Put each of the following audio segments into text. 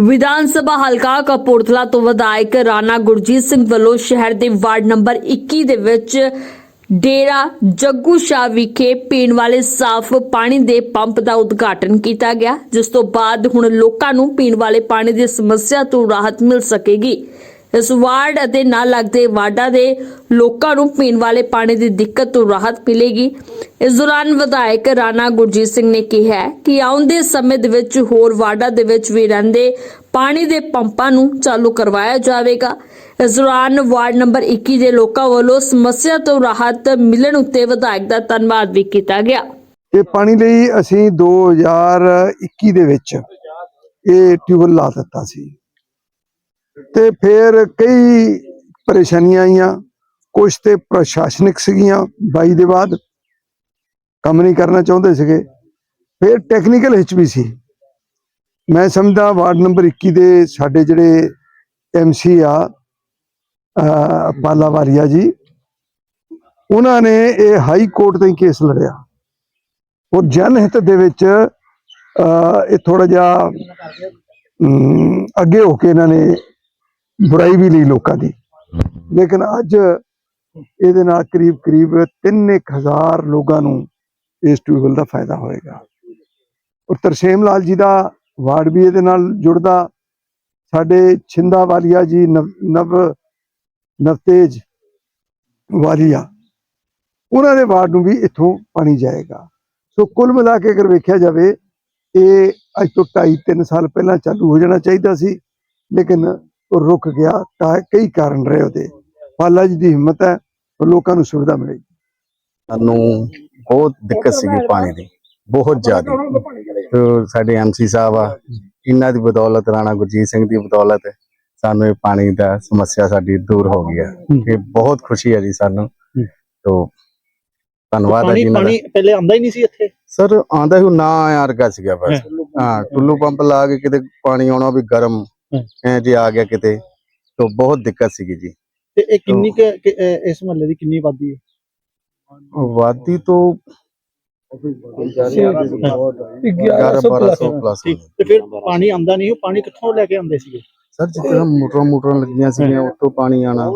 ਵਿਧਾਨ ਸਭਾ ਹਲਕਾ ਕਪੂਰਥਲਾ ਤੋਂ ਵਿਧਾਇਕ ਰਾਣਾ ਗੁਰਜੀਤ ਸਿੰਘ ਵੱਲੋਂ ਸ਼ਹਿਰ ਦੇ ਵਾਰਡ ਨੰਬਰ 21 ਦੇ ਵਿੱਚ ਡੇਰਾ ਜੱਗੂ ਸ਼ਾਹ ਵਿਖੇ ਪੀਣ ਵਾਲੇ ਸਾਫ਼ ਪਾਣੀ ਦੇ ਪੰਪ ਦਾ ਉਦਘਾਟਨ ਕੀਤਾ ਗਿਆ, ਜਿਸ ਤੋਂ ਬਾਅਦ ਹੁਣ ਲੋਕਾਂ ਨੂੰ ਪੀਣ ਵਾਲੇ ਪਾਣੀ ਦੀ ਸਮੱਸਿਆ ਤੋਂ ਰਾਹਤ ਮਿਲ ਸਕੇਗੀ। ਇਸ ਵਾਰਡ ਅਤੇ ਨਾਲ ਲੱਗਦੇ ਵਾਰਡਾਂ ਦੇ ਲੋਕਾਂ ਨੂੰ ਪੀਣ ਵਾਲੇ ਪਾਣੀ ਦੀ ਦਿੱਕਤ ਤੋਂ ਰਾਹਤ ਮਿਲੇਗੀ। ਇਸ ਦੌਰਾਨ ਵਿਧਾਇਕ ਰਾਣਾ ਗੁਰਜੀਤ ਸਿੰਘ ਨੇ ਕਿਹਾ ਕਿ ਆਉਂਦੇ ਸਮੇਂ ਦੇ ਵਿੱਚ ਹੋਰ ਵਾਰਡਾਂ ਦੇ ਵਿੱਚ ਵੀ ਰਹਿੰਦੇ ਪਾਣੀ ਦੇ ਪੰਪਾਂ ਨੂੰ ਚਾਲੂ ਕਰਵਾਇਆ ਜਾਵੇਗਾ। ਇਸ ਦੌਰਾਨ ਵਾਰਡ ਨੰਬਰ 21 ਦੇ ਲੋਕਾਂ ਵੱਲੋਂ ਸਮੱਸਿਆ ਤੋਂ ਰਾਹਤ ਮਿਲਣ ਉੱਤੇ ਵਿਧਾਇਕ ਦਾ ਧੰਨਵਾਦ ਵੀ ਕੀਤਾ ਗਿਆ। ਇਹ ਪਾਣੀ ਲਈ ਅਸੀਂ 2021 ਦੇ ਵਿੱਚ ਇਹ ਟਿਊਬਲ ਲਾ ਦਿੱਤਾ ਸੀ। ਤੇ ਫਿਰ ਕਈ ਪਰੇਸ਼ਾਨੀਆਂ ਆਈਆਂ। ਕੁਝ ਤੇ ਪ੍ਰਸ਼ਾਸਨਿਕ ਸੀਗੀਆਂ ਬਾਈ ਦੇ ਬਾਅਦ। ਕੰਮ ਨਹੀਂ ਕਰਨਾ ਚਾਹੁੰਦੇ ਸੀਗੇ। ਫਿਰ ਟੈਕਨੀਕਲ ਹਿੱਚ ਵੀ ਸੀ। ਮੈਂ ਸਮਝਦਾ ਵਾਰਡ ਨੰਬਰ 21 ਦੇ ਸਾਡੇ ਜਿਹੜੇ ਐਮਸੀ ਆ ਅਹ ਪਾਲਾ ਵਾਰੀਆ ਜੀ ਉਹਨਾਂ ਨੇ ਇਹ ਹਾਈ ਕੋਰਟ ਤਾਈਂ ਕੇਸ ਲੜਿਆ। ਔਰ ਜਨ ਹਿੱਤ ਦੇ ਵਿੱਚ ਅਹ, ਇਹ ਥੋੜਾ ਜਿਹਾ ਅਮ, ਅੱਗੇ ਹੋ ਕੇ ਇਹਨਾਂ ਨੇ ਬੁਰਾਈ ਵੀ ਲਈ ਲੋਕਾਂ ਦੀ। ਲੇਕਿਨ ਅੱਜ ਇਹਦੇ ਨਾਲ ਕਰੀਬ ਕਰੀਬ 3000 ਲੋਕਾਂ ਨੂੰ ਇਸ ਟਿਊਬਲ ਦਾ ਫਾਇਦਾ ਹੋਏਗਾ। ਔਰ ਤਰਸੇਮ ਲਾਲ ਜੀ ਦਾ ਵਾਰਡ ਵੀ ਇਹਦੇ ਨਾਲ ਜੁੜਦਾ। ਸਾਡੇ ਛਿੰਦਾ ਵਾਲੀਆ ਜੀ, ਨਵ ਨਵ, ਨਵਤੇਜ ਵਾਲੀਆ, ਉਹਨਾਂ ਦੇ ਵਾਰਡ ਨੂੰ ਵੀ ਇੱਥੋਂ ਪਾਣੀ ਜਾਏਗਾ। ਸੋ ਕੁੱਲ ਮਿਲਾ ਕੇ ਅਗਰ ਵੇਖਿਆ ਜਾਵੇ, ਇਹ ਅੱਜ ਤੋਂ 2.5 3 ਸਾਲ ਪਹਿਲਾਂ ਚਾਲੂ ਹੋ ਜਾਣਾ ਚਾਹੀਦਾ ਸੀ। ਲੇਕਿਨ ਉਹ ਰੁਕ ਗਿਆ ਕਾ- ਕਈ ਕਾਰਨ ਰਹੇ ਉਹਦੇ। ਪਾਲਾ ਜੀ ਦੀ ਹਿੰਮਤ ਹੈ ਔਰ ਲੋਕਾਂ ਨੂੰ ਸੁਵਿਧਾ ਮਿਲੇਗੀ। ਸਾਨੂੰ ਬਹੁਤ ਦਿੱਕਤ ਸੀਗੀ ਪਾਣੀ ਦੀ ਬਹੁਤ ਜ਼ਿਆਦਾ। ਤੇ ਸਾਡੇ ਐਮਸੀ ਸਾਹਿਬ ਆ ਇਹਨਾਂ ਦੀ ਬਦੌਲਤ ਰਾਣਾ ਗੁਰਜੀਤ ਸਿੰਘ ਦੀ ਬਦੌਲਤ ਸਾਨੂੰ ਇਹ ਪਾਣੀ ਦਾ ਸਮੱਸਿਆ ਸਾਡੀ ਦੂਰ ਹੋ ਗਈ ਹੈ। ਇਹ ਬਹੁਤ ਖੁਸ਼ੀ ਹੈ ਜੀ ਸਾਨੂੰ। ਤੋਂ ਧੰਨਵਾਦ ਹੈ ਜੀ ਪਾਣੀ ਪਹਿਲੇ ਆਂਦਾ ਹੀ ਨਹੀਂ ਸੀ ਇੱਥੇ? ਸਰ ਆਂਦਾ ਹੀ ਨਾ ਯਾਰਗਾ ਸੀਗਾ ਬਸ। ਹਾਂ ਟੁੱਲੂ ਪੰਪ ਲਾ ਕੇ ਕਿਤੇ ਪਾਣੀ ਆਉਣਾ ਵੀ ਗਰਮ। ਐ ਜੇ ਆ ਗਿਆ ਕਿਤੇ। ਤੋਂ ਬਹੁਤ ਦਿੱਕਤ ਸੀਗੀ ਜੀ। ਤੇ ਇਹ ਕਿੰਨੀ ਕੁ ਕਿ- ਅਹ ਇਸ ਮਹੱਲੇ ਦੀ ਕਿੰਨੀ ਆਬਾਦੀ ਹੈ? ਵਾਦੀ ਤੋਂ 1100 ਪਲੱਸ ਠੀਕ ਤੇ ਫਿਰ ਪਾਣੀ ਆਂਦਾ ਨਹੀਂ ਉਹ ਪਾਣੀ ਕਿੱਥੋਂ ਲੈ ਕੇ ਆਉਂਦੇ ਸੀਗੇ? ਸਰ ਜਿੱਦਾਂ ਮੋਟਰਾਂ ਮੋਟਰਾਂ ਲੱਗੀਆਂ ਸੀਗੀਆਂ ਉੱਤੋਂ ਪਾਣੀ ਆਣਾ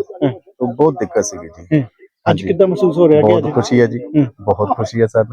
ਤੋਂ ਬਹੁਤ ਦਿੱਕਤ ਸੀਗੀ ਜੀ। ਅੱਜ ਕਿੱਦਾਂ ਮਹਿਸੂਸ ਹੋ ਰਿਹਾ ਕਿ ਬਹੁਤ ਅੱਜ? ਖੁਸ਼ੀ ਹੈ ਜੀ। ਬਹੁਤ ਖੁਸ਼ੀ ਹੈ ਸਰ